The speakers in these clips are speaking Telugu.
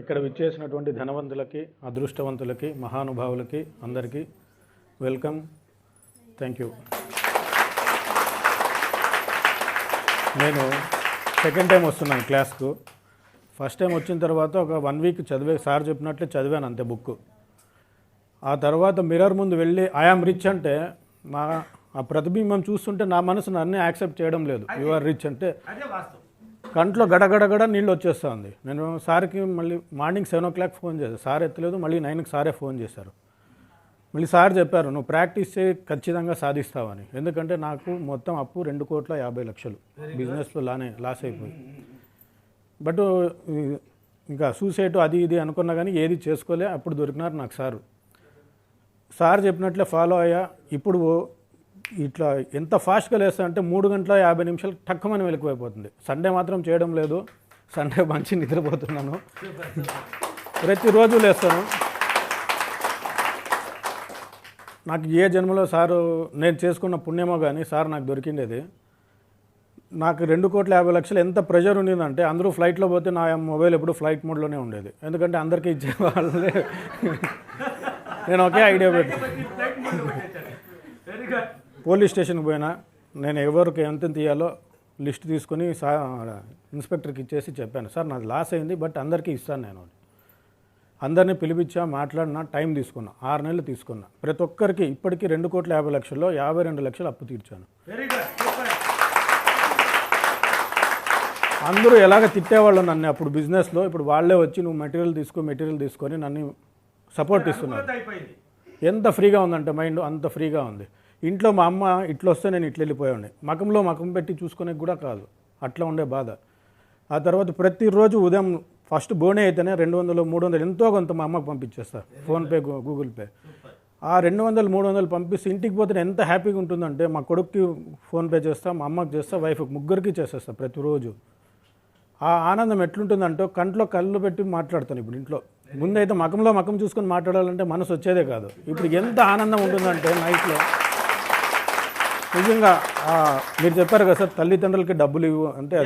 ఇక్కడ విచ్చేసినటువంటి ధనవంతులకి అదృష్టవంతులకి మహానుభావులకి అందరికీ వెల్కమ్ థ్యాంక్ యూ నేను సెకండ్ టైం వస్తున్నాను క్లాస్కు. ఫస్ట్ టైం వచ్చిన తర్వాత ఒక వన్ వీక్ చదివే సార్ చెప్పినట్లే చదివాను అంతే బుక్ ఆ తర్వాత మిర్రర్ ముందు వెళ్ళి ఐఆమ్ రిచ్ అంటే మా ఆ ప్రతిబింబం చూస్తుంటే నా మనసు నన్నే యాక్సెప్ట్ చేయడం లేదు. యు ఆర్ రిచ్ అంటే కంట్లో గడగడగడ నీళ్ళు వచ్చేస్తుంది. నేను సార్కి మళ్ళీ morning seven o'clock phone చేశాను సార్ ఎత్తలేదు మళ్ళీ నైన్కి సారే ఫోన్ చేశారు. మళ్ళీ సార్ చెప్పారు నువ్వు ప్రాక్టీస్ చేయి ఖచ్చితంగా సాధిస్తావని. ఎందుకంటే నాకు మొత్తం అప్పు రెండు కోట్ల యాభై లక్షలు. బిజినెస్లో లానే లాస్ అయిపోయి బట్ ఇంకా సూసైడ్ అది ఇది అనుకున్నా కానీ ఏది చేసుకోలే అప్పుడు దొరికినారు నాకు సారు. సార్ చెప్పినట్లే ఫాలో అయ్యా. ఇప్పుడు ఇట్లా ఎంత ఫాస్ట్గా లేస్తా అంటే మూడు గంటల యాభై నిమిషాలు టక్కుమని వెళ్ళిపోయిపోతుంది సండే మాత్రం చేయడం లేదు. సండే మంచి నిద్రపోతున్నాను. ప్రతిరోజు లేస్తాను. నాకు ఏ జన్మలో సారు నేను చేసుకున్న పుణ్యమో కానీ సార్ నాకు దొరికిండేది. నాకు రెండు కోట్ల యాభై లక్షలు ఎంత ప్రెషర్ ఉండిందంటే అందరూ ఫ్లైట్లో పోతే నా మొబైల్ ఎప్పుడు ఫ్లైట్ మోడ్లోనే ఉండేది. ఎందుకంటే అందరికీ ఇచ్చే నేను ఒకే ఐడియా పెట్టి పోలీస్ స్టేషన్కి పోయినా నేను ఎవరికి ఎంత తీయాలో లిస్ట్ తీసుకొని సా ఇన్స్పెక్టర్కి ఇచ్చేసి చెప్పాను. సార్ నాది లాస్ అయింది బట్ అందరికీ ఇస్తాను నేను. అందరినీ పిలిపించా మాట్లాడినా టైం తీసుకున్నా ఆరు నెలలు తీసుకున్నా. ప్రతి ఒక్కరికి ఇప్పటికీ రెండు కోట్ల యాభై లక్షల్లో యాభై రెండు లక్షలు అప్పు తీర్చాను. అందరూ ఎలాగ తిట్టేవాళ్ళు నన్ను అప్పుడు బిజినెస్లో ఇప్పుడు వాళ్ళే వచ్చి నువ్వు మెటీరియల్ తీసుకో మెటీరియల్ తీసుకొని నన్ను సపోర్ట్ ఇస్తున్నారు. అయిపోయింది. ఎంత ఫ్రీగా ఉందంటే మైండ్ అంత ఫ్రీగా ఉంది. ఇంట్లో మా అమ్మ ఇట్లా వస్తే నేను ఇట్లా వెళ్ళిపోయాడిని మకంలో మకం పెట్టి చూసుకునే కూడా కాదు. అట్లా ఉండే బాధ. ఆ తర్వాత ప్రతిరోజు ఉదయం ఫస్ట్ బోనే అయితేనే రెండు వందలు మూడు వందలు ఎంతో కొంత మా అమ్మకి పంపించేస్తా ఫోన్పే గూగుల్ పే. ఆ రెండు వందలు మూడు వందలు పంపిస్తే ఇంటికి పోతే ఎంత హ్యాపీగా ఉంటుందంటే మా కొడుక్కి ఫోన్పే చేస్తా మా అమ్మకి చేస్తా వైఫ్కి ముగ్గురికి చేసేస్తా ప్రతిరోజు. ఆ ఆనందం ఎట్లుంటుందంటే కంట్లో కళ్ళు పెట్టి మాట్లాడతాను ఇప్పుడు ఇంట్లో. ముందైతే మకంలో మకం చూసుకొని మాట్లాడాలంటే మనసు వచ్చేదే కాదు. ఇప్పుడు ఎంత ఆనందం ఉంటుందంటే నైట్లో. నిజంగా మీరు చెప్పారు కదా సార్ తల్లిదండ్రులకి డబ్బులు ఇవ్వు అంటే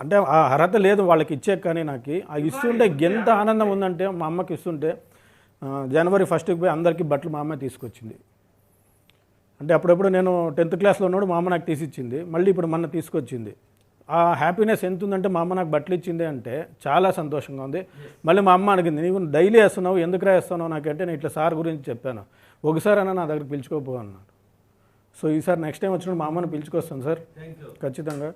అంటే ఆ అర్హత లేదు వాళ్ళకి ఇచ్చే కానీ నాకు. ఆ ఇస్తుంటే ఎంత ఆనందం ఉందంటే మా అమ్మకి ఇస్తుంటే జనవరి ఫస్ట్కి పోయి అందరికీ బట్టలు మా అమ్మ తీసుకొచ్చింది. అంటే అప్పుడప్పుడు నేను టెన్త్ క్లాస్లో ఉన్నప్పుడు మా అమ్మ నాకు తీసిచ్చింది మళ్ళీ ఇప్పుడు మొన్న తీసుకొచ్చింది. ఆ హ్యాపీనెస్ ఎంత ఉందంటే మా అమ్మ నాకు బట్టలు ఇచ్చింది అంటే చాలా సంతోషంగా ఉంది. మళ్ళీ మా అమ్మ అడిగింది నీవు డైలీ వేస్తున్నావు ఎందుకు వేస్తున్నావు? నాకంటే నేను ఇట్లా సార్ గురించి చెప్పాను. ఒకసారి అన్న నా దగ్గర పిలుచుకోపో అన్నాడు. సో ఈసారి నెక్స్ట్ టైం వచ్చినప్పుడు మా అమ్మని పిలుచుకొస్తాను సార్. ఖచ్చితంగా.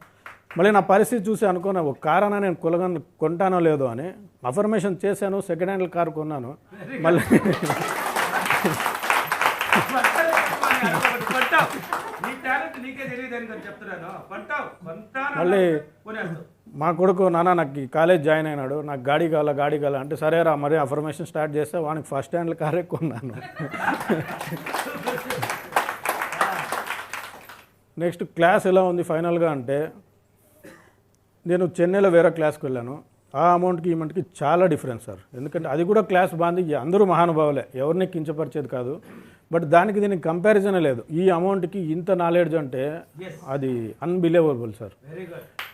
మళ్ళీ నా పరిస్థితి చూసి అనుకున్నా ఒక కార్ అన్నా నేను కొలగా కొంటానో లేదో అని. అఫర్మేషన్ చేశాను సెకండ్ హ్యాండ్ కార్ కొన్నాను. మళ్ళీ మళ్ళీ మా కొడుకు నాన్న నాకు ఈ కాలేజ్ జాయిన్ అయినాడు. నాకు గాడి కావాలా గాడి కావాలా అంటే సరేరా మరి అఫర్మేషన్ స్టార్ట్ చేస్తే వానికి ఫస్ట్ హ్యాండ్ కారే కొన్నాను. నెక్స్ట్ క్లాస్ ఎలా ఉంది ఫైనల్గా అంటే నేను చెన్నైలో వేరే క్లాస్కి వెళ్ళాను. ఆ అమౌంట్కి ఈ అమౌంట్కి చాలా డిఫరెన్స్ సార్. ఎందుకంటే అది కూడా క్లాస్ బాగుంది అందరూ మహానుభావులే. ఎవరిని కించపరిచేది కాదు. బట్ దానికి దీనికి కంపారిజనే లేదు. ఈ అమౌంట్కి ఇంత నాలెడ్జ్ అంటే. అది అన్బిలీవబుల్ సార్.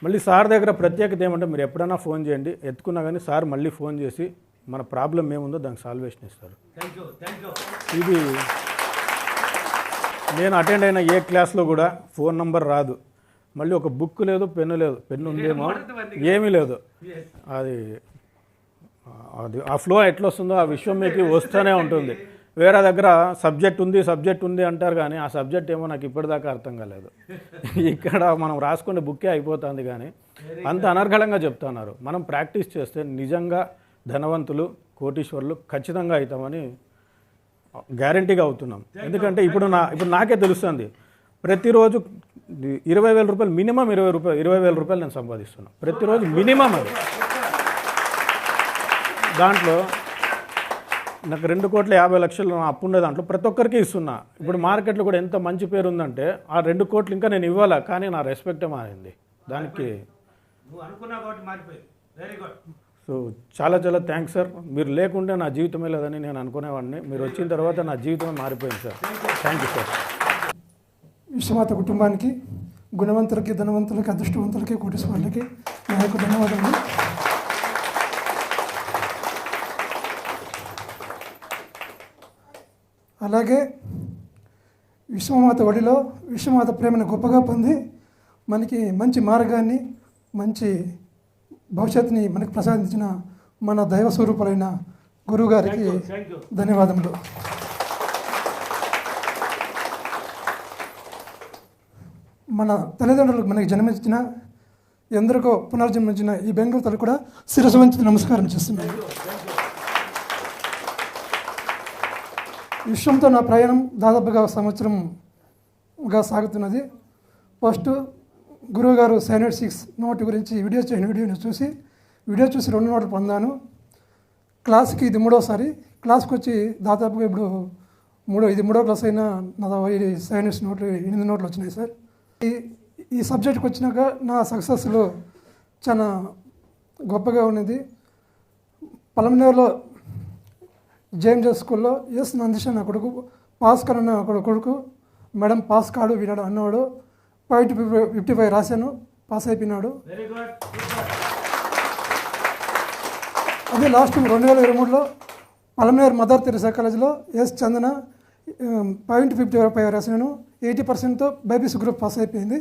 మళ్ళీ సార్ దగ్గర ప్రత్యేకత ఏమంటే మీరు ఎప్పుడైనా ఫోన్ చేయండి. ఎత్తుకున్నా కానీ సార్ మళ్ళీ ఫోన్ చేసి మన ప్రాబ్లం ఏముందో దానికి సాల్వేషన్ ఇస్తారు. ఇది నేను అటెండ్ అయిన ఏ క్లాస్లో కూడా ఫోన్ నంబర్ రాదు. మళ్ళీ ఒక బుక్ లేదు పెన్ను లేదు. పెన్ను ఉందేమో? ఏమీ లేదు. అది అది ఆ ఫ్లో ఎట్లా వస్తుందో ఆ విషయం మీకు వస్తూనే ఉంటుంది. వేరే దగ్గర సబ్జెక్ట్ ఉంది సబ్జెక్ట్ ఉంది అంటారు కానీ ఆ సబ్జెక్ట్ ఏమో నాకు ఇప్పటిదాకా అర్థం కాలేదు. ఇక్కడ మనం రాసుకునే బుక్కే అయిపోతుంది కానీ అంత అనర్గళంగా చెప్తున్నారు. మనం ప్రాక్టీస్ చేస్తే నిజంగా ధనవంతులు కోటీశ్వరులు ఖచ్చితంగా అవుతామని గ్యారంటీగా అవుతున్నాం. ఎందుకంటే ఇప్పుడు నా ఇప్పుడు నాకే తెలుస్తుంది. ప్రతిరోజు ఇరవై వేల రూపాయలు మినిమం ఇరవై రూపాయలు ఇరవై వేల రూపాయలు నేను సంపాదిస్తున్నాను ప్రతిరోజు మినిమం అది. దాంట్లో నాకు రెండు కోట్ల యాభై లక్షలు అప్పు ఉండే దాంట్లో ప్రతి ఒక్కరికి ఇస్తున్నా. ఇప్పుడు మార్కెట్లో కూడా ఎంత మంచి పేరు ఉందంటే ఆ రెండు కోట్లు ఇంకా నేను ఇవ్వాలా? కానీ నా రెస్పెక్టే మారింది. దానికి సో చాలా చాలా థ్యాంక్స్ సార్. మీరు లేకుంటే నా జీవితమే లేదని నేను అనుకునేవాడిని. మీరు వచ్చిన తర్వాత నా జీవితమే మారిపోయింది sir. Thank you sir Vishwamata కుటుంబానికి గుణవంతులకి ధనవంతులకి అదృష్టవంతులకి కోటీశ్వరులకి నా యొక్క ధన్యవాదాలు అలాగే విశ్వమాత ఒడిలో విశ్వమాత ప్రేమను గొప్పగా పొంది మనకి మంచి మార్గాన్ని మంచి భవిష్యత్తుని మనకు ప్రసాదించిన మన దైవ స్వరూపులైన గురువు గారికి థ్యాంక్ యూ ధన్యవాదములు. మన తల్లిదండ్రులకు మనకి జన్మించిన ఎందరికో పునర్జన్మించిన ఈ బెంగళూరు తల్లి కూడా శిరసు వంచి నమస్కారం చేస్తున్నాను విశ్వంతో నా ప్రయాణం దాదాపుగా సంవత్సరంగా సాగుతున్నది. ఫస్ట్ గురువుగారు సైనట్ సిక్స్ నోట్ గురించి వీడియో చేయని వీడియోని చూసి వీడియో చూసి రెండు నోట్లు పొందాను. క్లాస్కి ఇది మూడోసారి. క్లాస్కి వచ్చి దాదాపుగా ఇప్పుడు మూడో ఇది మూడో క్లాస్ అయినా నా ఇది నోట్లు ఎనిమిది నోట్లు వచ్చినాయి సార్. ఈ ఈ సబ్జెక్ట్కి వచ్చినాక నా సక్సెస్లో చాలా గొప్పగా ఉన్నది. పలమనేరులో జేఎంజే స్కూల్లో ఎస్ నందిష్ అన్న కొడుకు భాస్కర్ అన్న కొడు- కొడుకు మేడం పాస్ కాడు వినాడు అన్నవాడు ఫైవ్ ఫిఫ్టీ ఫైవ్ రాశాను పాస్ అయిపోయినాడు. అదే లాస్ట్ రెండు వేల ఇరవై మూడులో పలమనేరు మదర్ తెరిసా కాలేజీలో S Chandana point fifty five రాసినాను eighty పర్సెంట్తో బైపీసీ గ్రూప్ పాస్ అయిపోయింది.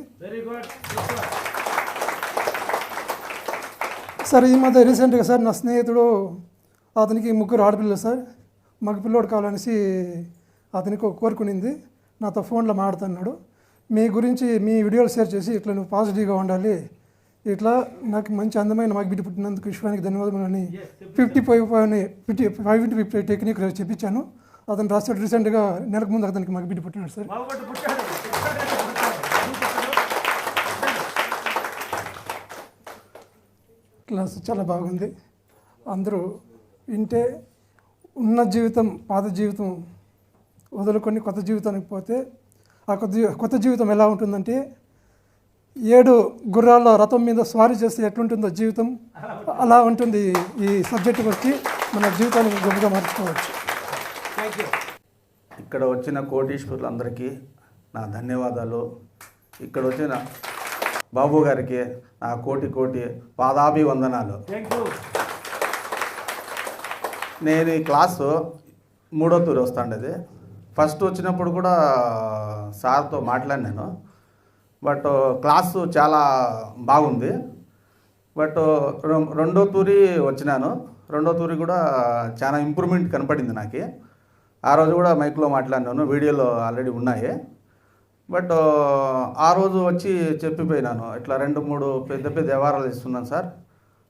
సార్ ఈ మధ్య రీసెంట్గా సార్ నా స్నేహితుడు అతనికి ముగ్గురు ఆడపిల్లలు సార్. మగ పిల్లోడు కావాలనేసి అతనికి ఒక కోరుకునింది నాతో ఫోన్లో మాట్లాడుతున్నాడు. మీ గురించి మీ వీడియోలు షేర్ చేసి ఇట్లా నువ్వు పాజిటివ్గా ఉండాలి. ఇట్లా నాకు మంచి అందమైన మగ బిడ్డ పుట్టినందుకు విశ్వానికి ధన్యవాదములని fifty five fifty five into fifty technique చెప్పించాను అతను రాశాడు రీసెంట్గా నెలకు ముందు అతనికి మగ బిడ్డ పుట్టినాడు సార్. క్లాస్ చాలా బాగుంది. అందరూ వింటే ఉన్న జీవితం పాత జీవితం వదులుకొని కొత్త జీవితానికి పోతే ఆ కొత్త కొత్త జీవితం ఎలా ఉంటుందంటే ఏడు గుర్రాల రథం మీద స్వారీ చేస్తే ఎట్లుంటుందో జీవితం అలా ఉంటుంది ఈ సబ్జెక్ట్ వచ్చి మన జీవితాన్ని గొప్పగా మార్చుకోవచ్చు. థ్యాంక్ యూ ఇక్కడ వచ్చిన కోటీశ్వరులందరికీ నా ధన్యవాదాలు. ఇక్కడ వచ్చిన బాబు గారికి నా కోటి కోటి పాదాభివందనాలు. నేను ఈ క్లాసు మూడో తూరి వస్తాండేది. ఫస్ట్ వచ్చినప్పుడు కూడా సార్తో మాట్లాడినాను. బట్ క్లాసు చాలా బాగుంది. బట్ రెండో తూరి వచ్చినాను. రెండో తూరి కూడా చాలా ఇంప్రూవ్మెంట్ కనపడింది నాకు. ఆ రోజు కూడా మైక్లో మాట్లాడినాను. వీడియోలో ఆల్రెడీ ఉన్నాయి. బట్ ఆ రోజు వచ్చి చెప్పిపోయినాను. ఇట్లా రెండు మూడు పెద్ద పెద్ద వ్యవహారాలు ఇస్తున్నాను సార్.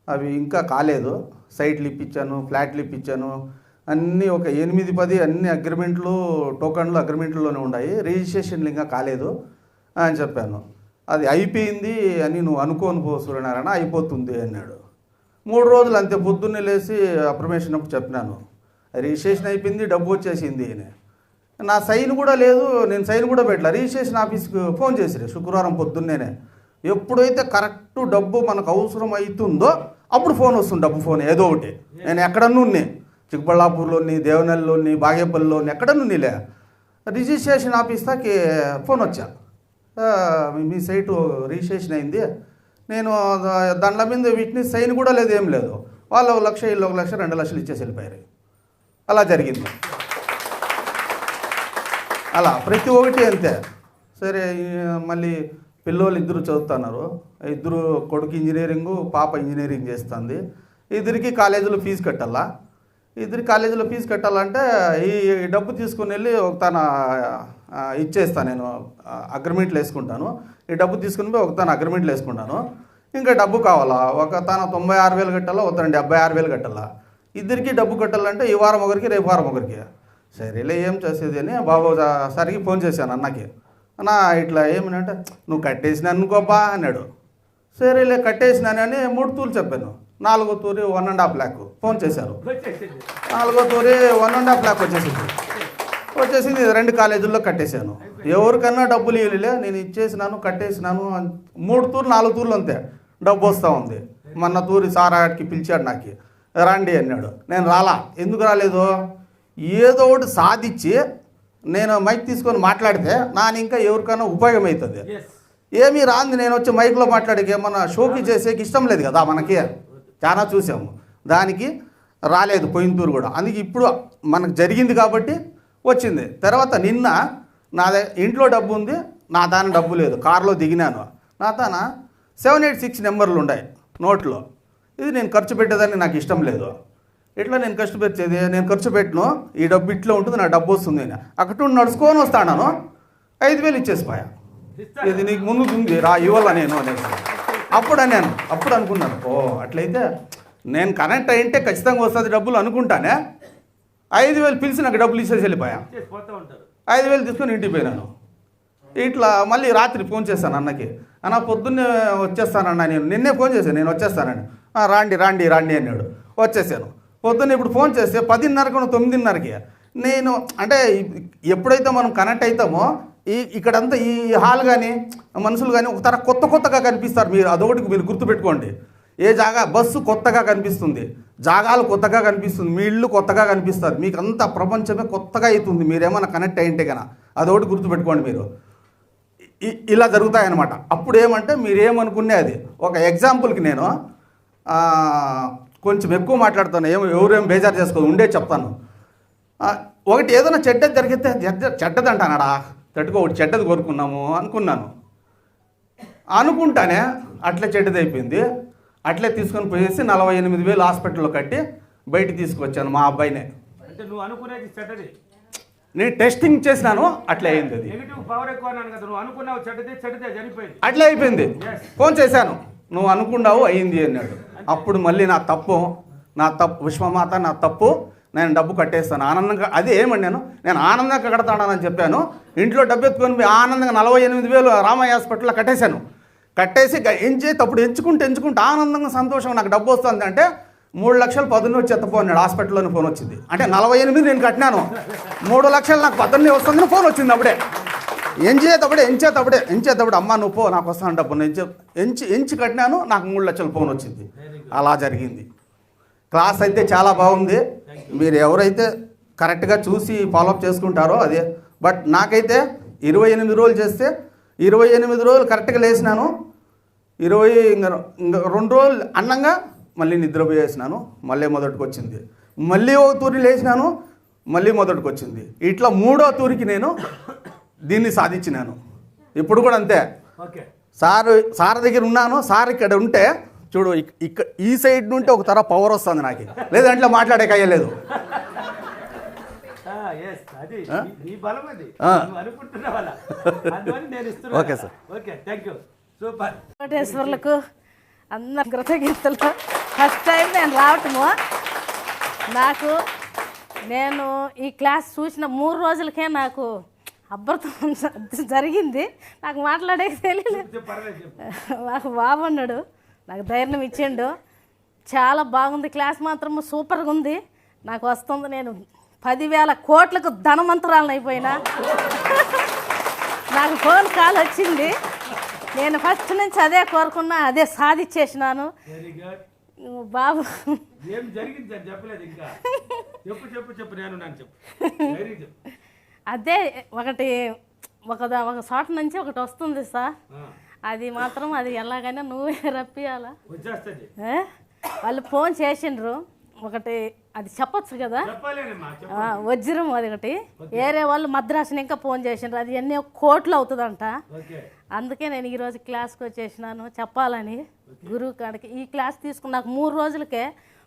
అవి ఇంకా కాలేదు. సైట్లు ఇప్పించాను ఫ్లాట్లు ఇప్పించాను అన్నీ ఒక ఎనిమిది పది అన్ని అగ్రిమెంట్లు టోకన్లు అగ్రిమెంట్లోనే ఉన్నాయి. రిజిస్ట్రేషన్లు ఇంకా కాలేదు అని చెప్పాను. అది అయిపోయింది అని నువ్వు అనుకోని పో సూర్యనారాయణ అయిపోతుంది అన్నాడు. మూడు రోజులు అంతే పొద్దున్నే లేచి అప్రమేషన్ అప్పుడు చెప్పినాను. రిజిస్ట్రేషన్ అయిపోయింది డబ్బు వచ్చేసింది. నా సైన్ కూడా లేదు నేను సైన్ కూడా పెట్టలే. రిజిస్ట్రేషన్ ఆఫీస్కి ఫోన్ చేసిరే శుక్రవారం పొద్దున్నేనే. ఎప్పుడైతే కరెక్ట్ డబ్బు మనకు అవసరం అవుతుందో అప్పుడు ఫోన్ వస్తుంది డబ్బు ఫోన్ ఏదో ఒకటి. నేను ఎక్కడన్నున్నే చిక్కబళ్ళాపూర్లోని దేవనల్లిలోని బాగేపల్లిలోని ఎక్కడన్నునిలే రిజిస్ట్రేషన్ ఆఫీస్ దాకి ఫోన్ వచ్చా. మీ సైటు రిజిస్ట్రేషన్ అయింది. నేను దాంట్లో మీద వీటిని సైన్ కూడా లేదు ఏం లేదు. వాళ్ళు ఒక లక్ష ఇల్లు ఒక లక్ష రెండు లక్షలు ఇచ్చేసి వెళ్ళిపోయారు. అలా జరిగింది. అలా ప్రతి ఒక్కటి అంతే. సరే మళ్ళీ పిల్లోళ్ళు ఇద్దరు చదువుతున్నారు. ఇద్దరు కొడుకు ఇంజనీరింగు పాప ఇంజనీరింగ్ చేస్తుంది. ఇద్దరికి కాలేజీలో ఫీజు కట్టాలా? ఇద్దరి కాలేజీలో ఫీజు కట్టాలంటే ఈ డబ్బు తీసుకుని వెళ్ళి ఒక తన ఇచ్చేస్తాను నేను అగ్రిమెంట్లు వేసుకుంటాను. ఈ డబ్బు తీసుకుని పోయి ఒక తన అగ్రిమెంట్లు వేసుకుంటాను. ఇంకా డబ్బు కావాలా? ఒక తన తొంభై ఆరు వేలు కట్టాలా? ఒక తన డెబ్బై ఆరు వేలు కట్టాలా? ఇద్దరికి డబ్బు కట్టాలంటే ఈ వారం ఒకరికి రేపు వారం ఒకరికి. సరేలే ఏం చేసేది అని బాబు సరికి ఫోన్ చేశాను అన్నకి. అన్న ఇట్లా ఏమనంటే నువ్వు కట్టేసిన అనుకోబా అన్నాడు. సరేలే కట్టేసినానని మూడు తూలు చెప్పాను. నాలుగో తూరి one and half lakh phone చేశారు. నాలుగో తూరి వన్ అండ్ హాఫ్ ల్యాక్ వచ్చేసింది. వచ్చేసింది రెండు కాలేజీల్లో కట్టేశాను. ఎవరికన్నా డబ్బులు ఇవ్వలే నేను ఇచ్చేసినాను కట్టేసినాను మూడు తూర్లు నాలుగు తూర్లు అంతే. డబ్బు వస్తూ ఉంది. మొన్న తూరి సారాడికి పిలిచాడు నాకు. రండి అన్నాడు. నేను రాలా. ఎందుకు రాలేదు? ఏదో ఒకటి సాధించి నేను మైక్ తీసుకొని మాట్లాడితే నాని ఇంకా ఎవరికైనా ఉపయోగం అవుతుంది ఏమీ రాంది. నేను వచ్చి మైక్లో మాట్లాడేకి ఏమన్నా షోకి చేసేకి ఇష్టం లేదు కదా మనకి. చాలా చూసాము. దానికి రాలేదు పోయినతూరు కూడా. అందుకే ఇప్పుడు మనకు జరిగింది కాబట్టి వచ్చింది. తర్వాత నిన్న నా ఇంట్లో డబ్బు ఉంది. నా దాని డబ్బు లేదు. కారులో దిగినాను. నా తాన సెవెన్ ఎయిట్ సిక్స్ నెంబర్లు ఉన్నాయి నోట్లో. ఇది నేను ఖర్చు పెట్టేదాన్ని నాకు ఇష్టం లేదు. ఎట్లా నేను ఖర్చు పెట్టేది? నేను ఖర్చు పెట్టను. ఈ డబ్బు ఇట్లా ఉంటుంది నా డబ్బు వస్తుంది అని. అక్కడ నుండి నడుచుకొని వస్తాను ఐదు వేలు ఇచ్చేసిపోయా. ఇది నీకు ముందు ఉంది రా ఇవ్వాల నేను అనేసి. అప్పుడు నేను అప్పుడు అనుకున్నాను ఓ అట్లయితే నేను కనెక్ట్ అయింటే ఖచ్చితంగా వస్తుంది డబ్బులు అనుకుంటానే. ఐదు వేలు పిలిచి నాకు డబ్బులు ఇచ్చేసి వెళ్ళిపోయా. ఐదు వేలు తీసుకొని ఇంటికి పోయినాను. ఇట్లా మళ్ళీ రాత్రి ఫోన్ చేశాను అన్నకి. అన్న పొద్దున్నే వచ్చేస్తానన్నా నేను. నిన్నే ఫోన్ చేశాను నేను వచ్చేస్తానని. రాండి రాండి రాండి అన్నాడు. వచ్చేసాను. పొద్దున్న ఇప్పుడు ఫోన్ చేస్తే పదిన్నరకు తొమ్మిదిన్నరకి. నేను అంటే ఎప్పుడైతే మనం కనెక్ట్ అవుతామో ఈ ఇక్కడంతా ఈ హాల్ కానీ మనుషులు కానీ ఒక తర కొత్త కొత్తగా కనిపిస్తారు మీరు. అదొకటి మీరు గుర్తుపెట్టుకోండి. ఏ జాగా బస్సు కొత్తగా కనిపిస్తుంది. జాగాలు కొత్తగా కనిపిస్తుంది. మీ ఇల్లు కొత్తగా కనిపిస్తారు. మీకు అంత ప్రపంచమే కొత్తగా అవుతుంది. మీరేమైనా కనెక్ట్ అయింటే కదా అదొకటి గుర్తుపెట్టుకోండి మీరు. ఇ- ఇలా జరుగుతాయన్నమాట. అప్పుడు ఏమంటే మీరు ఏమనుకునే అది ఒక ఎగ్జాంపుల్కి నేను కొంచెం ఎక్కువ మాట్లాడుతాను ఏమో ఎవరేం బేజారు చేసుకోదు ఉండే చెప్తాను. ఒకటి ఏదైనా చెడ్డది జరిగితే చెడ్డ చెడ్డది అంటానాడా తట్టుకో ఒకటి చెడ్డది కోరుకున్నాము అనుకున్నాను. అనుకుంటానే అట్లే చెడ్డది అయిపోయింది. అట్లే తీసుకొని పోయేసి నలభై ఎనిమిది వేలు హాస్పిటల్లో కట్టి బయటికి తీసుకొచ్చాను మా అబ్బాయినే. అంటే నువ్వు అనుకునేది చెడ్డది. నేను టెస్టింగ్ చేసినాను అట్లే అయింది అది. అట్లే అయిపోయింది. ఫోన్ చేశాను. నువ్వు అనుకున్నావు అయింది అన్నాడు. అప్పుడు మళ్ళీ నా తప్పు నా తప్పు విశ్వమాత నా తప్పు నేను డబ్బు కట్టేస్తాను. ఆనందంగా అదే ఏమన్నాను నేను? ఆనందంగా కడతానని చెప్పాను. ఇంట్లో డబ్బు ఎత్తుకొని ఆనందంగా నలభై ఎనిమిది వేలు రామయ్య హాస్పిటల్లో కట్టేశాను. కట్టేసి ఎంచే తప్పుడు ఎంచుకుంటే ఎంచుకుంటే ఆనందంగా సంతోషం నాకు డబ్బు వస్తుంది అంటే మూడు లక్షలు పదును వచ్చి అన్నాడు హాస్పిటల్లోని ఫోన్ వచ్చింది. అంటే నలభై ఎనిమిది నేను కట్టినాను. మూడు లక్షలు నాకు పద్దెనిమిది వస్తుందని ఫోన్ వచ్చింది అప్పుడే. ఎంచేతప్పుడే ఎంచేతప్పుడే ఎంచేతప్పుడు అమ్మ నువ్వు పో నాకు వస్తాను డబ్బు నేను ఎంచి ఎంచి ఎంచి కట్టినాను నాకు మూడు లక్షలు ఫోన్ వచ్చింది. అలా జరిగింది. క్లాస్ అయితే చాలా బాగుంది. మీరు ఎవరైతే కరెక్ట్గా చూసి ఫాలోఅప్ చేసుకుంటారో అదే. బట్ నాకైతే ఇరవై ఎనిమిది రోజులు చేస్తే ఇరవై ఎనిమిది రోజులు కరెక్ట్గా లేచినాను. ఇరవై ఇంకా ఇంకా రెండు రోజులు అన్నంగా మళ్ళీ నిద్రపోయేసినాను. మళ్ళీ మొదటికి వచ్చింది. మళ్ళీ ఒక తూరి లేచినాను మళ్ళీ మొదటికి వచ్చింది. ఇట్లా మూడో తూరికి నేను దీన్ని సాధించినాను. ఇప్పుడు కూడా అంతే. ఓకే. సార్ సార్ దగ్గర ఉన్నాను సార్ ఇక్కడ ఉంటే చూడు ఇక్- ఇక్కడ ఈ సైడ్ నుండి ఒక తర పవర్ వస్తుంది నాకు. లేదంటే మాట్లాడే కయ్యలేదు ఓకే, సార్. కోటేశ్వర్లకు అందరి కృతజ్ఞతలు. ఫస్ట్ టైం నేను రావటము. నాకు నేను ఈ క్లాస్ చూసిన మూడు రోజులకే నాకు అభ్యర్థం జరిగింది. నాకు మాట్లాడే చెప్పు. నాకు బాగున్నాడు నాకు ధైర్యం ఇచ్చిండు. చాలా బాగుంది. క్లాస్ మాత్రం సూపర్గా ఉంది. నాకు వస్తుంది నేను పదివేల కోట్లకు ధనవంతురాలను అయిపోయినా. నాకు ఫోన్ కాల్ వచ్చింది. నేను ఫస్ట్ నుంచి అదే కోరుకున్నా అదే సాధించేసినాను. బాబు. ఏం జరిగింది చెప్పలేదు ఇంకా. చెప్పు చెప్పు చెప్పు. నేను చెప్పు. అదే ఒకటి ఒక ఒక చోట నుంచి ఒకటి వస్తుంది సార్. అది మాత్రం అది ఎలాగైనా నువ్వే రప్పియాలా? వాళ్ళు ఫోన్ చేసిండ్రు. ఒకటి అది చెప్పొచ్చు కదా? వజ్రం అది ఒకటి. వేరే వాళ్ళు మద్రాసుని ఇంకా ఫోన్ చేసిండ్రు. అది ఎన్నో కోట్లు అవుతుందంట. అందుకే నేను ఈరోజు క్లాస్కి వచ్చేసినాను. చెప్పాలని గురువు కాడికి. ఈ క్లాస్ తీసుకున్న నాకు మూడు రోజులకే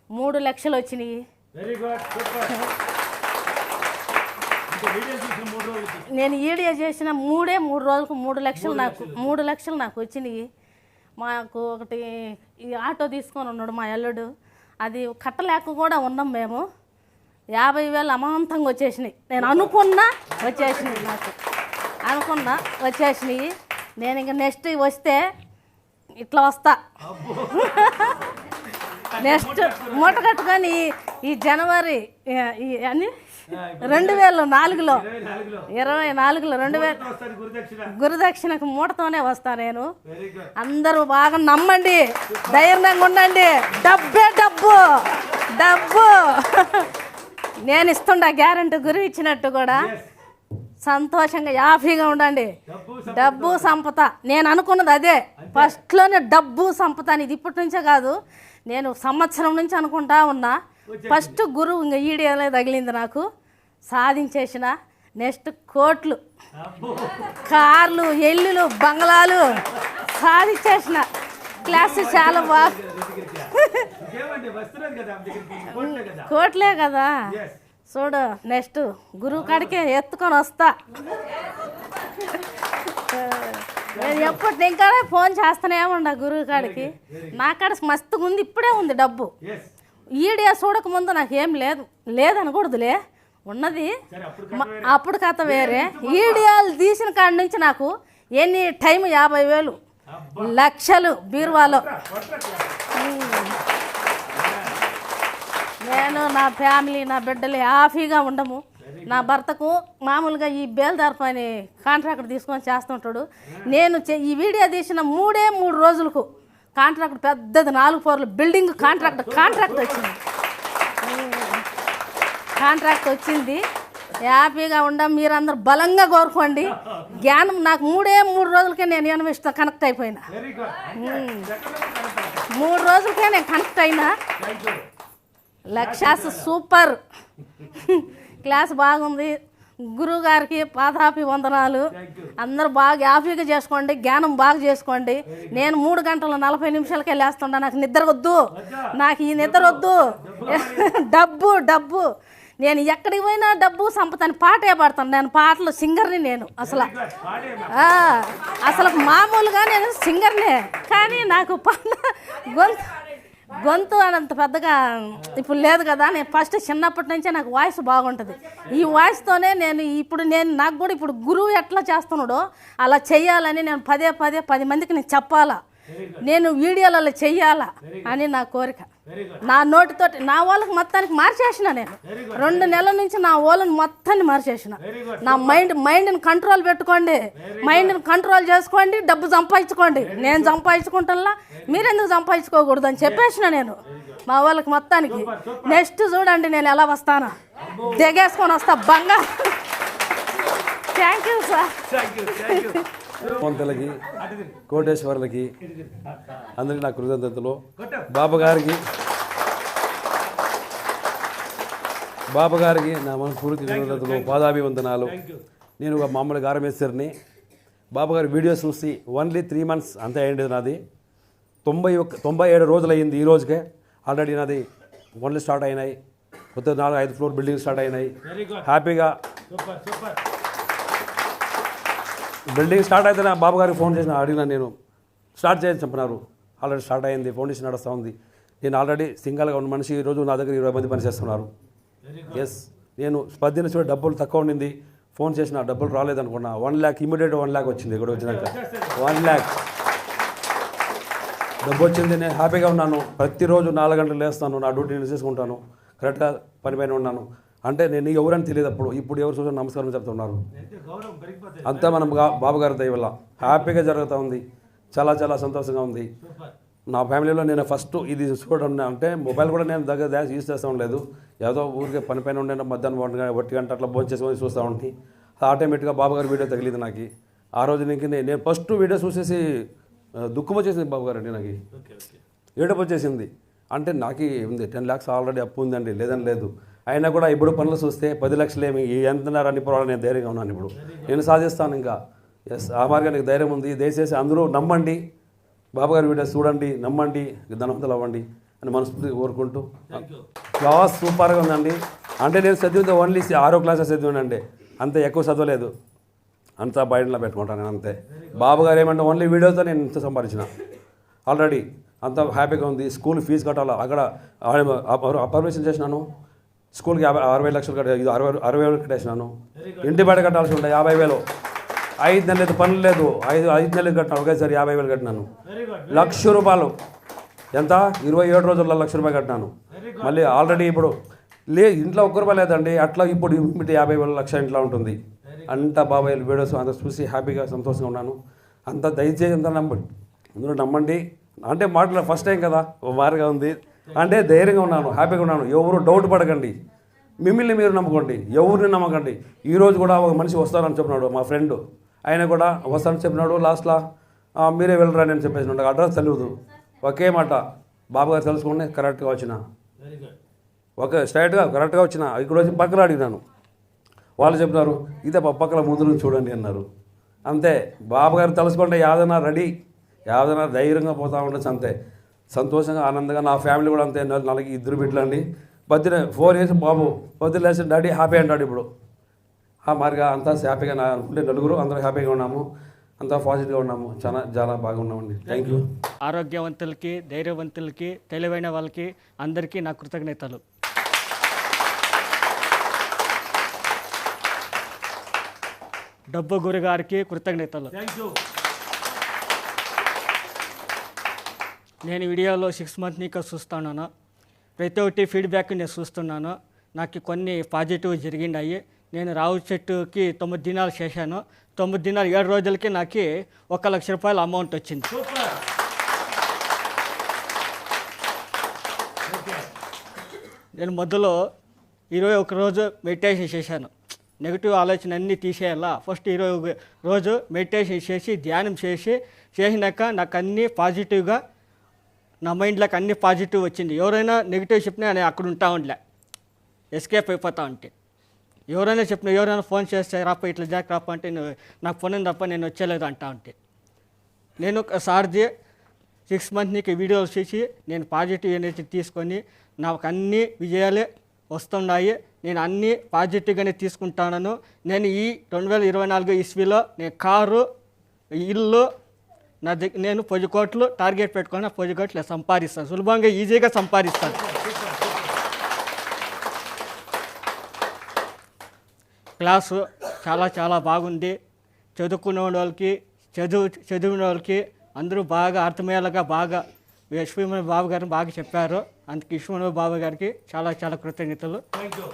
మూడు లక్షలు వచ్చినాయి. వెరీ గుడ్ సూపర్ ఇంకా వీడియో చూసిన మూడు రోజులు నేను ఈడియో చేసిన మూడే మూడు రోజులకు మూడు లక్షలు నాకు మూడు లక్షలు నాకు వచ్చినాయి. మాకు ఒకటి ఈ ఆటో తీసుకొని ఉన్నాడు మా అల్లుడు. అది కట్టలేక కూడా ఉన్నాం మేము. యాభై వేలు అమాంతంగా వచ్చేసినాయి. నేను అనుకున్నా వచ్చేసినాయి నాకు. అనుకున్నా వచ్చేసినాయి. నేను ఇంక నెక్స్ట్ వస్తే ఇట్లా వస్తా. నెక్స్ట్ మూట కట్టుకొని ఈ- జనవరి ఈ- అన్ని రెండు వేల నాలుగులో. ఇరవై నాలుగులో. రెండు వేల. గురుదక్షిణకు మూటతోనే వస్తా నేను. అందరూ బాగా నమ్మండి. ధైర్యంగా ఉండండి. డబ్బే డబ్బు. డబ్బు. నేను ఇస్తుండా గ్యారెంటీ గురువు ఇచ్చినట్టు కూడా. సంతోషంగా యాఫీగా ఉండండి. డబ్బు సంపద. నేను అనుకున్నది అదే. ఫస్ట్లోనే డబ్బు సంపద అని ఇది ఇప్పటి నుంచే కాదు. నేను సంవత్సరం నుంచి అనుకుంటా ఉన్నా. ఫస్ట్ గురువు ఇంకా ఈడియాలే తగిలింది నాకు. సాధించేసిన నెక్స్ట్ కోట్లు. కార్లు ఎల్లులు బంగ్లాలు సాధించేసిన క్లాస్ చాలా బాగా కోట్లే కదా. చూడు నెక్స్ట్ గురువు కాడికే ఎత్తుకొని వస్తా. నేను ఎప్పుడు ఇంకా ఫోన్ చేస్తూనే ఉండా గురువు కాడికి. నా కాడ మస్తుగా ఉంది ఇప్పుడే ఉంది డబ్బు. ఈడియా చూడక ముందు నాకేం లేదు లేదనకూడదులే. ఉన్నది. అప్పుడు కథ వేరే. ఈడియాలు తీసిన కాడి నుంచి నాకు ఎన్ని టైం యాభై వేలు. లక్షలు బీరువాలో. నేను నా ఫ్యామిలీ నా బిడ్డలు హ్యాపీగా ఉండము. నా భర్తకు మామూలుగా ఈ బేల్దార్ పని కాంట్రాక్ట్ తీసుకొని చేస్తుంటాడు. నేను ఈ వీడియో తీసిన మూడే మూడు రోజులకు కాంట్రాక్ట్ పెద్దది నాలుగు ఫ్లోర్లు. బిల్డింగ్ కాంట్రాక్ట్ కాంట్రాక్ట్ వచ్చింది. కాంట్రాక్ట్ వచ్చింది. హ్యాపీగా ఉండం మీరందరూ బలంగా కోరుకోండి. జ్ఞానం నాకు మూడే మూడు రోజులకే నేను ఎనిమిది కనెక్ట్ అయిపోయినా. మూడు రోజులకే నేను కనెక్ట్ అయినా. లక్ష్యాస్ సూపర్. క్లాస్ బాగుంది. గురువు గారికి పాదాపి వందనాలు అందరూ బాగా హ్యాపీగా చేసుకోండి జ్ఞానం బాగా చేసుకోండి. నేను మూడు గంటల నలభై నిమిషాలకే లేస్తుండా నాకు నిద్ర వద్దు. నాకు ఈ నిద్ర వద్దు. డబ్బు డబ్బు. నేను ఎక్కడికి పోయినా డబ్బు సంపదని పాటే పాడతాను. నేను పాటలు సింగర్ని నేను అసలు. అసలు మామూలుగా నేను సింగర్నే. కానీ నాకు పాట గొంతు గొంతు అనంత పెద్దగా ఇప్పుడు లేదు కదా. నేను ఫస్ట్ చిన్నప్పటి నుంచే నాకు వాయిస్ బాగుంటుంది. ఈ వాయిస్తోనే నేను ఇప్పుడు నేను నాకు కూడా ఇప్పుడు గురువు ఎట్లా చేస్తున్నాడో అలా చేయాలని నేను పదే పదే పది మందికి నేను చెప్పాలా. నేను వీడియోలలో చెయ్యాలా అని నా కోరిక. నా నోటితోటి నా వాళ్ళకి మొత్తానికి మార్చేసిన నేను. రెండు నెలల నుంచి నా వాళ్ళని మొత్తాన్ని మార్చేసిన. నా మైండ్ మైండ్ని కంట్రోల్ పెట్టుకోండి. మైండ్ని కంట్రోల్ చేసుకోండి డబ్బు సంపాదించుకోండి. నేను సంపాదించుకుంటున్నా మీరెందుకు సంపాదించుకోకూడదు అని చెప్పేసిన నేను. మా వాళ్ళకి మొత్తానికి. నెక్స్ట్ చూడండి నేను ఎలా వస్తానా. దిగేసుకొని వస్తా. బంగారు. థ్యాంక్ యూ సార్ వంతలకి కోటేశ్వర్లకి అందరికీ నా కృతజ్ఞతలు. బాబా గారికి బాబా గారికి నా మనస్ఫూర్తి కృతజ్ఞతలు పాదాభివందనాలు. నేను ఒక మామూలు గారమేశ్వరిని బాబా గారి వీడియోస్ చూసి ఓన్లీ త్రీ మంత్స్ అంతే అయ్యింది నాది. తొంభై ఒక్క తొంభై ఏడు రోజులు అయ్యింది ఈ రోజుకే. ఆల్రెడీ నాది ఓన్లీ స్టార్ట్ అయినాయి. కొత్త నాలుగు ఐదు ఫ్లోర్ బిల్డింగ్ స్టార్ట్ అయినాయి. హ్యాపీగా సూపర్ సూపర్ బిల్డింగ్ స్టార్ట్ అయితే నా బాబు గారికి ఫోన్ చేసిన అడిగినా నేను స్టార్ట్ చేయని చెప్పినారు. ఆల్రెడీ స్టార్ట్ అయింది ఫౌండేషన్ నడుస్తూ ఉంది. నేను ఆల్రెడీ సింగల్గా ఉన్న మనిషి ఈరోజు నా దగ్గర ఇరవై మంది పనిచేస్తున్నారు. ఎస్ నేను పద్దెనిమిది చూడ డబ్బులు తక్కువ ఉండింది. ఫోన్ చేసిన డబ్బులు రాలేదనుకున్నా. One lakh immediate one lakh వచ్చింది ఇక్కడ వచ్చినాక. వన్ ల్యాక్. డబ్బు వచ్చింది నేను హ్యాపీగా ఉన్నాను. ప్రతిరోజు నాలుగు గంటలు లేస్తాను నా డ్యూటీ నేను చేసుకుంటాను. కరెక్ట్గా పని పైన ఉన్నాను. అంటే నేను ఎవరని తెలియదు అప్పుడు. ఇప్పుడు ఎవరు చూసిన నమస్కారం చెప్తున్నారు. అంతా మనం గా- బాబు గారి దయ వల్ల. హ్యాపీగా జరుగుతూ ఉంది. చాలా చాలా సంతోషంగా ఉంది. నా ఫ్యామిలీలో నేను ఫస్ట్ ఇది చూడడం అంటే మొబైల్ కూడా నేను దగ్గర డ్యాన్స్ యూజ్ చేస్తూ ఉండలేదు. ఏదో ఊరికే పని పైన ఉండే మధ్యాహ్నం ఒంటి గంట ఒంటి గంట అట్లా భోజనం చేసుకొని చూస్తూ ఉంటే. ఆటోమేటిక్గా బాబు గారి వీడియో తగిలింది నాకు. ఆ రోజు నీకు నేను ఫస్ట్ వీడియో చూసేసి దుఃఖం వచ్చేసింది బాబు గారు అండి నాకు. ఏడుపు వచ్చేసింది. అంటే నాకు ఉంది టెన్ ల్యాక్స్ ఆల్రెడీ అప్పు ఉందండి లేదని లేదు. అయినా కూడా ఇప్పుడు పనులు చూస్తే పది లక్షలు ఏమి ఎంతన్నారు అని ఇప్పుడు నేను ధైర్యంగా ఉన్నాను ఇప్పుడు. నేను సాధిస్తాను ఇంకా. ఎస్ ఆ మార్గానికి ధైర్యం ఉంది. దయచేసి అందరూ నమ్మండి. బాబాగారి వీడియోస్ చూడండి నమ్మండి. ధనవంతులు అవ్వండి అని మనస్ఫూర్తిగా కోరుకుంటూ. క్లాస్ సూపర్గా ఉందండి. అంటే నేను చదివింది ఓన్లీ ఆరో క్లాసెస్ చదివానండి. అంత ఎక్కువ చదవలేదు. అంతా బయటలో పెట్టుకుంటాను నేను అంతే. బాబు గారు ఏమంటే ఓన్లీ వీడియోతో నేను ఇంత సంపాదించిన. ఆల్రెడీ అంత హ్యాపీగా ఉంది. స్కూల్ ఫీజు కట్టాలి? అక్కడ పర్మిషన్ చేసినాను. స్కూల్కి యాభై అరవై లక్షలు కట్ట ఇది అరవై అరవై వేలు కట్టేసినాను. ఇంటి బయట కట్టాల్సి ఉంటాయి యాభై వేలు. ఐదు నెలలు పని లేదు. ఐదు ఐదు నెలలు కట్టినాను ఒకేసారి యాభై వేలు కట్టినాను. లక్ష రూపాయలు. ఎంత? ఇరవై ఏడు రోజుల్లో లక్ష రూపాయలు కట్టినాను. మళ్ళీ ఆల్రెడీ ఇప్పుడు లే ఇంట్లో ఒక్క రూపాయి లేదండి. అట్లా ఇప్పుడు ఇమ్మీడియట్ యాభై వేల లక్ష ఇంట్లో ఉంటుంది. అంత బాబాయ్ వీడియోస్ అంత చూసి హ్యాపీగా సంతోషంగా ఉన్నాను. అంత దయచేసి అంత నమ్మండి అందరూ నమ్మండి? అంటే మాటలు ఫస్ట్ టైం కదా ఓ మారిగా ఉంది. అంటే ధైర్యంగా ఉన్నాను హ్యాపీగా ఉన్నాను. ఎవరు డౌట్ పడకండి. మిమ్మల్ని మీరు నమ్ముకోండి. ఎవరిని నమ్మకండి. ఈ రోజు కూడా ఒక మనిషి వస్తానని చెప్పినాడు మా ఫ్రెండ్. ఆయన కూడా వస్తానని చెప్పినాడు లాస్ట్లో. "ఆ, మీరే వెళ్ళరా అని చెప్పేసినాడు అడ్రస్ తెలియదు ఒకే మాట. బాబు గారు తెలుసుకోండి కరెక్ట్గా వచ్చిన. ఒక స్ట్రైట్గా కరెక్ట్గా వచ్చిన. ఇక్కడ వచ్చి పక్కన అడిగినాను. వాళ్ళు చెప్పినారు ఇదే పక్కన ముందు నుంచి చూడండి అన్నారు. అంతే. బాబు గారు తెలుసుకుంటే యాదన రెడీ. యాదన ధైర్యంగా పోతా ఉండొచ్చు అంతే. సంతోషంగా ఆనందంగా నా ఫ్యామిలీ కూడా అంతే. నలు- నలుగురు ఇద్దరు బిడ్డలండి. పొద్దున ఫోన్ చేసి బాబు. పొద్దున్న లేచి డాడీ హ్యాపీ అంటాడు ఇప్పుడు. ఆ మార్గా అంతా హ్యాపీగా నా ఉండే నలుగురు అందరూ హ్యాపీగా ఉన్నాము. అంతా పాజిటివ్గా ఉన్నాము. చాలా చాలా బాగా ఉన్నామండి థ్యాంక్ యూ ఆరోగ్యవంతులకి ధైర్యవంతులకి తెలివైన వాళ్ళకి అందరికీ నా కృతజ్ఞతలు. డబ్బు గురుగారికి కృతజ్ఞతలు. థ్యాంక్ యూ నేను వీడియోలో సిక్స్ మంత్ నీకు చూస్తున్నాను. ప్రతి ఒక్కటి ఫీడ్బ్యాక్ నేను చూస్తున్నాను. నాకు కొన్ని పాజిటివ్ జరిగినాయి నేను రావు చెట్టుకి తొమ్మిది దినాలు చేశాను. తొమ్మిది దినాలు ఏడు రోజులకి నాకు ఒక లక్ష రూపాయల అమౌంట్ వచ్చింది. నేను మొదలు ఇరవై ఒక రోజు మెడిటేషన్ చేశాను. నెగిటివ్ ఆలోచన అన్నీ తీసేయాలా? ఫస్ట్ ఇరవై ఒక రోజు మెడిటేషన్ చేసి ధ్యానం చేసి చేసినాక నాకు అన్నీ పాజిటివ్గా నా మైండ్లోకి అన్ని పాజిటివ్ వచ్చింది. ఎవరైనా నెగిటివ్ చెప్పినా నేను అక్కడ ఉంటా ఉండలే. ఎస్కేప్ అయిపోతా ఉంటే. ఎవరైనా చెప్పిన ఎవరైనా ఫోన్ చేస్తే రాప ఇట్లా జాక్ రాప అంటే నువ్వు నాకు ఫోన్ తప్ప నేను వచ్చేలేదు అంటా ఉంటే. నేను ఒకసారిది సిక్స్ మంత్ నీకు వీడియోలు చేసి నేను పాజిటివ్ ఎనర్జీ తీసుకొని నాకు అన్ని విజయాలే వస్తున్నాయి. నేను అన్ని పాజిటివ్గానే తీసుకుంటాను నేను ఈ రెండు వేల ఇరవై నాలుగు ఇస్వీలో నేను కారు ఇల్లు నా దగ్గర నేను పది కోట్లు టార్గెట్ పెట్టుకొని ఆ పది కోట్లు సంపాదిస్తాను. సులభంగా ఈజీగా సంపాదిస్తాను. క్లాసు చాలా చాలా బాగుంది. చదువుకునే వాళ్ళకి చదువు చదివిన వాళ్ళకి అందరూ బాగా అర్థమయ్యేలాగా బాగా విశ్వమణి బాబు గారిని బాగా చెప్పారు. అందుకే యశ్వమణి బాబు గారికి చాలా చాలా కృతజ్ఞతలు. Thank you